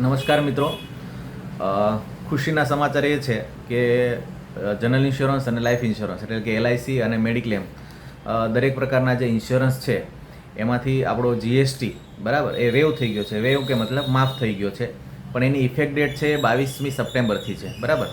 નમસ્કાર મિત્રો. ખુશીના સમાચાર એ છે કે જનરલ ઇન્સ્યોરન્સ અને લાઈફ ઇન્સ્યોરન્સ એટલે કે એલઆઈસી અને મેડિક્લેમ દરેક પ્રકારના જે ઇન્સ્યોરન્સ છે, એમાંથી આપણો જીએસટી બરાબર, એ વેવ થઈ ગયો છે. વેવ કે મતલબ માફ થઈ ગયો છે. પણ એની ઇફેક્ટ ડેટ છે બાવીસમી સપ્ટેમ્બરથી છે, બરાબર?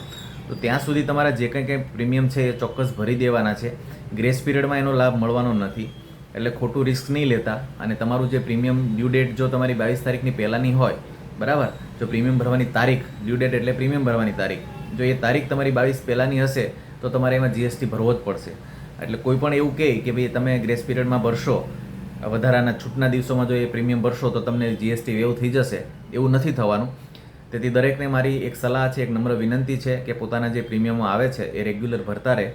તો ત્યાં સુધી તમારા જે કંઈ કંઈ પ્રીમિયમ છે એ ચોક્કસ ભરી દેવાના છે. ગ્રેસ પિરિયડમાં એનો લાભ મળવાનો નથી. એટલે ખોટું રિસ્ક નહીં લેતા. અને તમારું જે પ્રીમિયમ ડ્યુ ડેટ જો તમારી બાવીસ તારીખની પહેલાંની હોય બરાબર? જો પ્રીમિયમ ભરવાની તારીખ ડ્યુ ડેટ એટલે પ્રીમિયમ ભરવાની તારીખ. જો એ તારીખ તમારી બાવીસ પહેલાંની હશે, તો તમારે એમાં જીએસટી ભરવો જ પડશે. એટલે કોઈ પણ એવું કહે કે ભાઈ તમે ગ્રેસ પિરિયડમાં ભરશો, વધારાના છૂટના દિવસોમાં જો એ પ્રીમિયમ ભરશો, તો તમને જીએસટી વેવ થઈ જશે. એવું નથી થવાનું. તેથી દરેકને મારી એક સલાહ છે, એક નમ્ર વિનંતી છે કે પોતાના જે પ્રીમિયમો આવે છે, એ રેગ્યુલર ભરતા રહે.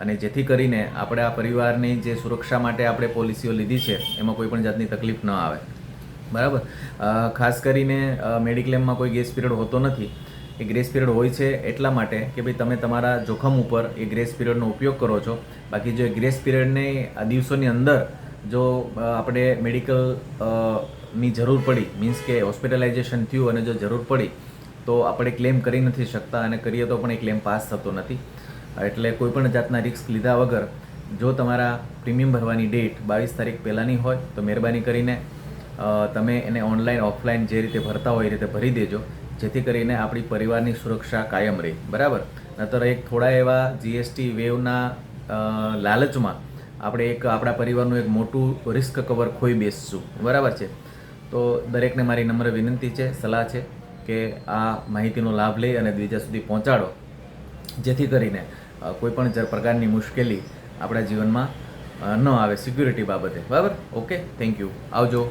અને જેથી કરીને આપણે આ પરિવારની જે સુરક્ષા માટે આપણે પોલિસીઓ લીધી છે, એમાં કોઈ પણ જાતની તકલીફ ન આવે. બરાબર? ખાસ કરીને મેડિક્લેમમાં કોઈ ગ્રેસ પિરિયડ હોતો નથી. એ ગ્રેસ પિરિયડ હોય છે એટલા માટે કે ભાઈ તમે તમારા જોખમ ઉપર એ ગ્રેસ પિરિયડનો ઉપયોગ કરો છો. બાકી જો ગ્રેસ પિરિયડને આ દિવસોની અંદર જો આપણે મેડિકલની જરૂર પડી મીન્સ કે હોસ્પિટલાઇઝેશન થયું અને જો જરૂર પડી, તો આપણે ક્લેમ કરી નથી શકતા અને કરીએ તો પણ એ ક્લેમ પાસ થતો નથી. એટલે કોઈ પણ જાતના રિસ્ક લીધા વગર જો તમારા પ્રીમિયમ ભરવાની ડેટ બાવીસ તારીખ પહેલાંની હોય, તો મહેરબાની કરીને તમે એને ઓનલાઈન ઓફલાઈન જે રીતે ભરતા હોય એ રીતે ભરી દેજો, જેથી કરીને આપણી પરિવારની સુરક્ષા કાયમ રહે, બરાબર? નતર એક થોડા એવા જીએસટી વેવના લાલચમાં આપણે એક આપણા પરિવારનું એક મોટું રિસ્ક કવર ખોઈ બેસશું, બરાબર છે? તો દરેકને મારી નમ્ર વિનંતી છે, સલાહ છે કે આ માહિતીનો લાભ લઈ અને બીજા સુધી પહોંચાડો. જેથી કરીને કોઈપણ પ્રકારની મુશ્કેલી આપણા જીવનમાં ન આવે સિક્યુરિટી બાબતે, બરાબર? ઓકે થેન્ક યુ આવજો.